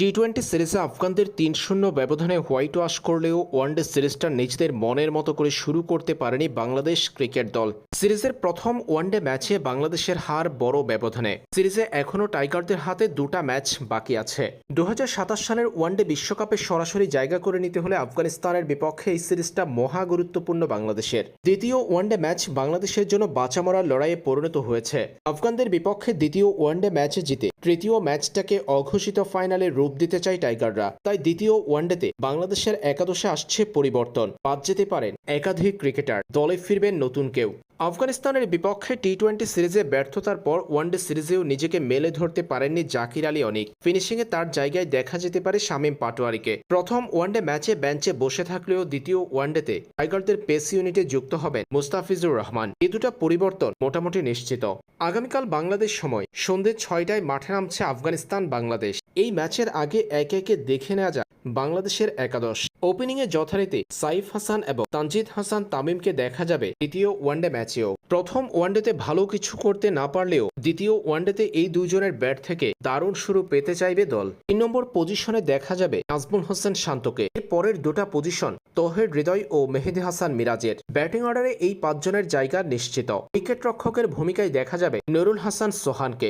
T twenty সিরিজে আফগানদের তিন শূন্য ব্যবধানে হোয়াইট ওয়াশ করলেও ওয়ানডে সিরিজটা নিজেদের মনের মতো করে শুরু করতে পারেনি বাংলাদেশ ক্রিকেট দল। সিরিজের প্রথম ওয়ানডে ম্যাচে বাংলাদেশের হার বড় ব্যবধানে। সিরিজে এখনও টাইগারদের হাতে দুটা ম্যাচ বাকি আছে। দু হাজার সাতাশ সালের ওয়ানডে বিশ্বকাপে সরাসরি জায়গা করে নিতে হলে আফগানিস্তানের বিপক্ষে এই সিরিজটা মহা গুরুত্বপূর্ণ বাংলাদেশের। দ্বিতীয় ওয়ানডে ম্যাচ বাংলাদেশের জন্য বাঁচা মরার লড়াইয়ে পরিণত হয়েছে। আফগানদের বিপক্ষে দ্বিতীয় ওয়ানডে ম্যাচে জিতে তৃতীয় ম্যাচটাকে অঘোষিত ফাইনালে রূপ দিতে চায় টাইগাররা। তাই দ্বিতীয় ওয়ানডেতে বাংলাদেশের একাদশে আসছে পরিবর্তন। বাদ যেতে পারেন একাধিক ক্রিকেটার। দলে ফিরবেন নতুন কেউ। আফগানিস্তানের বিপক্ষে টি টোয়েন্টি সিরিজে ব্যর্থতার পর ওয়ানডে সিরিজেও নিজেকে মেলে ধরতে পারেননি জাকির আলী অনিক। ফিনিশিংয়ে তার জায়গায় দেখা যেতে পারে শামীম পাটোয়ারিকে। প্রথম ওয়ানডে ম্যাচে বেঞ্চে বসে থাকলেও দ্বিতীয় ওয়ানডেতে টাইগারদের পেস ইউনিটে যুক্ত হবেন মুস্তাফিজুর রহমান। এই দুটা পরিবর্তন মোটামুটি নিশ্চিত। আগামীকাল বাংলাদেশ সময়, সন্ধ্যে ছয়টায় মাঠে নামছে আফগানিস্তান বাংলাদেশ এই ম্যাচের আগে একে একে দেখে নেওয়া যাক বাংলাদেশের একাদশ। ওপেনিংয়ে যথারীতি সাইফ হাসান এবং তানজিদ হাসান তামিমকে দেখা যাবে দ্বিতীয় ওয়ানডে ম্যাচেও। প্রথম ওয়ানডেতে ভালো কিছু করতে না পারলেও দ্বিতীয় ওয়ানডেতে এই দুজনের ব্যাট থেকে দারুণ শুরু পেতে চাইবে দল। তিন নম্বর পজিশনে দেখা যাবে নাজমুল হোসেন শান্তকে। এর পরের দুটা পজিশন তোহের হৃদয় ও মেহেদি হাসান মিরাজের। ব্যাটিং অর্ডারে এই পাঁচজনের জায়গা নিশ্চিত। উইকেট রক্ষকের ভূমিকায় দেখা যাবে নুরুল হাসান সোহানকে।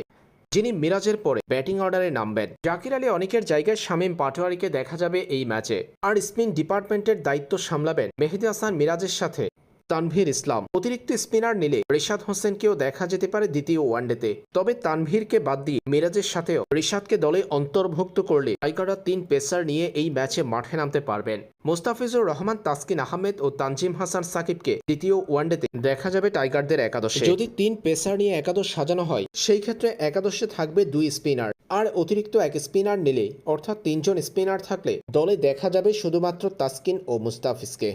যিনি মিরাজের পরে ব্যাটিং অর্ডারে নামবেন। জাকির আলী অনেকের জায়গায় শামীম পাটোয়ারিকে দেখা যাবে এই ম্যাচে। আর স্পিন ডিপার্টমেন্টের দায়িত্ব সামলাবেন মেহেদি হাসান মিরাজের সাথে। তানভীর ইসলাম। অতিরিক্ত স্পিনার নিলে রিশাদ হোসেনকেও দেখা যেতে পারে দ্বিতীয় ওয়ানডেতে। তবে তানভীরকে বাদ দিয়ে মিরাজের সাথেও রিশাদকে দলে অন্তর্ভুক্ত করলে টাইগাররা তিন পেসার নিয়ে এই ম্যাচে মাঠে নামতে পারবেন। মোস্তাফিজুর রহমান, তাসকিন আহমেদ ও তানজিম হাসান সাকিবকে দ্বিতীয় ওয়ানডেতে দেখা যাবে টাইগারদের একাদশে। যদি তিন পেসার নিয়ে একাদশ সাজানো হয়, সেই ক্ষেত্রে একাদশে থাকবে দুই স্পিনার। আর অতিরিক্ত এক স্পিনার নিলে, অর্থাৎ তিনজন স্পিনার থাকলে, দলে দেখা যাবে শুধুমাত্র তাসকিন ও মুস্তাফিজকে।